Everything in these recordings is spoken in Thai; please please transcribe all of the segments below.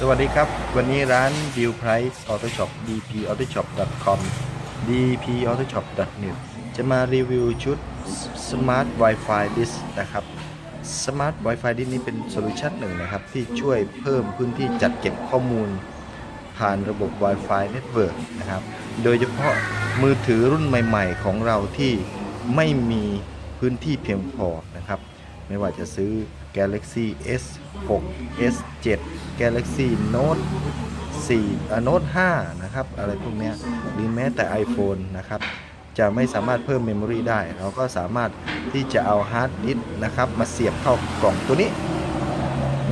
สวัสดีครับ วันนี้ร้าน Deal Price Auto Shop dpautoshop.com dpautoshop.net จะมารีวิวชุด Smart Wi-Fi Disk นะครับ Smart Wi-Fi Disk นี้เป็นโซลูชันหนึ่งนะครับ ที่ช่วยเพิ่มพื้นที่จัดเก็บข้อมูล ผ่านระบบ Wi-Fi Network นะครับ โดยเฉพาะมือถือรุ่นใหม่ ๆ ของเราที่ไม่มีพื้นที่เพียงพอนะครับ ไม่ว่าจะซื้อ Galaxy S6 S7 Galaxy Note 4อ่า Note 5 นะครับ อะไรพวกเนี้ยหรือแม้แต่ iPhone นะครับ จะไม่สามารถเพิ่มเมมโมรีได้ เราก็สามารถที่จะเอาฮาร์ดดิสนะครับ มาเสียบเข้ากล่องตัวนี้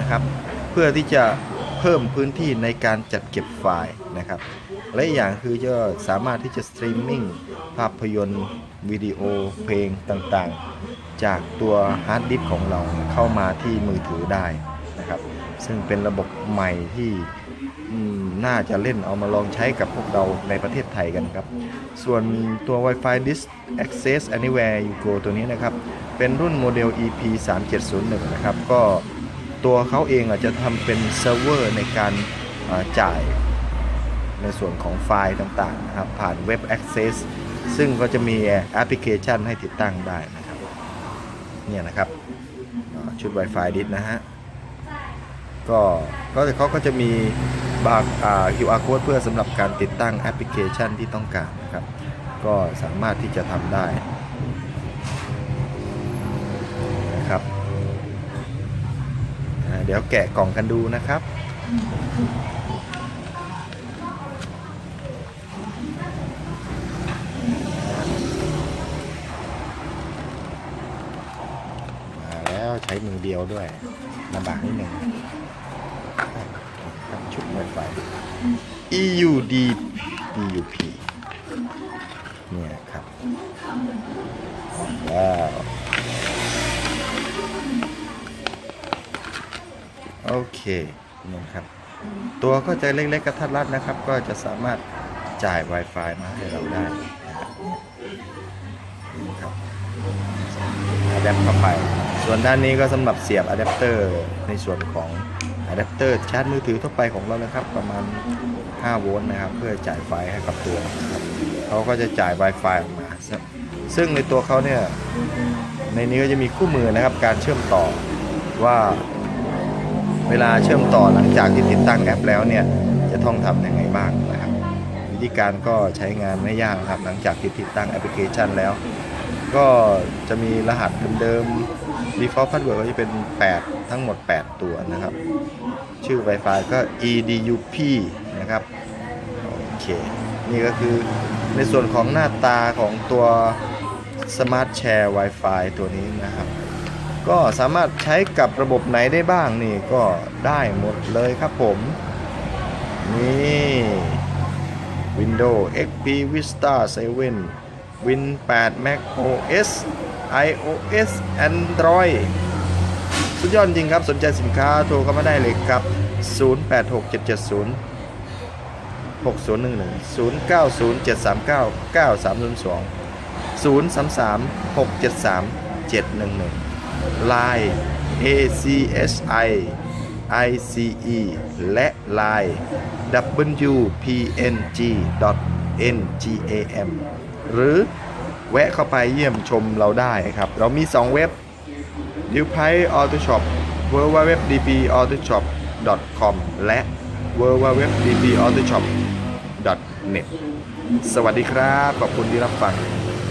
นะครับ เพื่อที่จะเพิ่มพื้นที่ในการจัดเก็บไฟล์นะครับ และอย่างคือจะสามารถที่จะสตรีมมิ่งภาพยนตร์วิดีโอเพลงต่างๆ จากตัวฮาร์ดดิสของเราเข้ามาที่มือถือได้ ซึ่งเป็นระบบใหม่ที่น่าจะเล่นเอามาลองใช้กับพวกเราในประเทศไทยกันครับ ส่วนตัว Wi-Fi Disk Access Anywhere You Go ตัวนี้นะครับ เป็นรุ่นโมเดล EP 3701นะครับ ก็ตัวเขาเองอาจจะทำเป็นเซิร์ฟเวอร์ในการจ่ายในส่วนของไฟล์ต่างๆนะครับ ผ่าน Web Access ซึ่งก็จะมีแอปพลิเคชันให้ติดตั้งได้นะครับ เนี่ยนะครับชุด Wi-Fi ดิสนะฮะ ก็ก็เขาก็จะมีบาร์อ่า QR code เพื่อสำหรับการติดตั้งแอปพลิเคชันที่ต้องการนะครับ ก็สามารถที่จะทำได้นะครับ เดี๋ยวแกะกล่องกันดูนะครับมาแล้วใช้มือเดียวด้วยลำบากนิดหนึ่ง ชุดไวไฟ EUD DUP เนี่ยครับว้าวโอเคนี่ครับ ตัวก็จะเล็กๆกระทัดรัดนะครับ ก็จะสามารถจ่าย Wi-Fi มาให้เราได้นะครับนี่ครับอะแดปเข้าไป ส่วนด้านนี้ก็สำหรับเสียบอะแดปเตอร์ในส่วนของ อะแดปเตอร์ชาร์จมือถือทั่วไปของเรานะครับ ประมาณ 5 โวลต์นะครับ เพื่อจ่ายไฟให้กับตัวนะครับเขาก็จะจ่าย Wi-Fi ออกมา ซึ่งในตัวเขาเนี่ย ในนี้ก็จะมีคู่มือนะครับ การเชื่อมต่อว่าเวลาเชื่อมต่อหลังจากที่ติดตั้งแอปแล้วเนี่ย จะต้องทำยังไงบ้างนะครับ วิธีการก็ใช้งานไม่ยากครับ หลังจากที่ติดตั้งแอปพลิเคชันแล้ว ก็จะมีรหัสเดิมๆ default password ก็จะเป็น 8 ทั้งหมด 8 ตัวนะครับ ชื่อ Wi-Fi ก็ edup นะครับ โอเค นี่ก็คือในส่วนของหน้าตาของตัว Smart Share Wi-Fi ตัวนี้นะครับ ก็สามารถใช้กับระบบไหนได้บ้างนี่ก็ได้หมดเลยครับผม นี่ Windows XP Vista 7 Win 8 Mac OS iOS Android สุดยอดจริงครับ สนใจสินค้าโทรเข้ามาได้เลยครับ 086770 6011 090739 9302 033 673 711 Line ACSI ICE และ Line WPNG.ngam หรือ แวะเข้าไปเยี่ยมชมเราได้ครับ เรามี 2 เว็บ d e w p i Auto Shop w w w d p a u t o s h o p com และ w w w d p a u t o s h o p net สวัสดีครับ ขอบคุณที่รับฟัง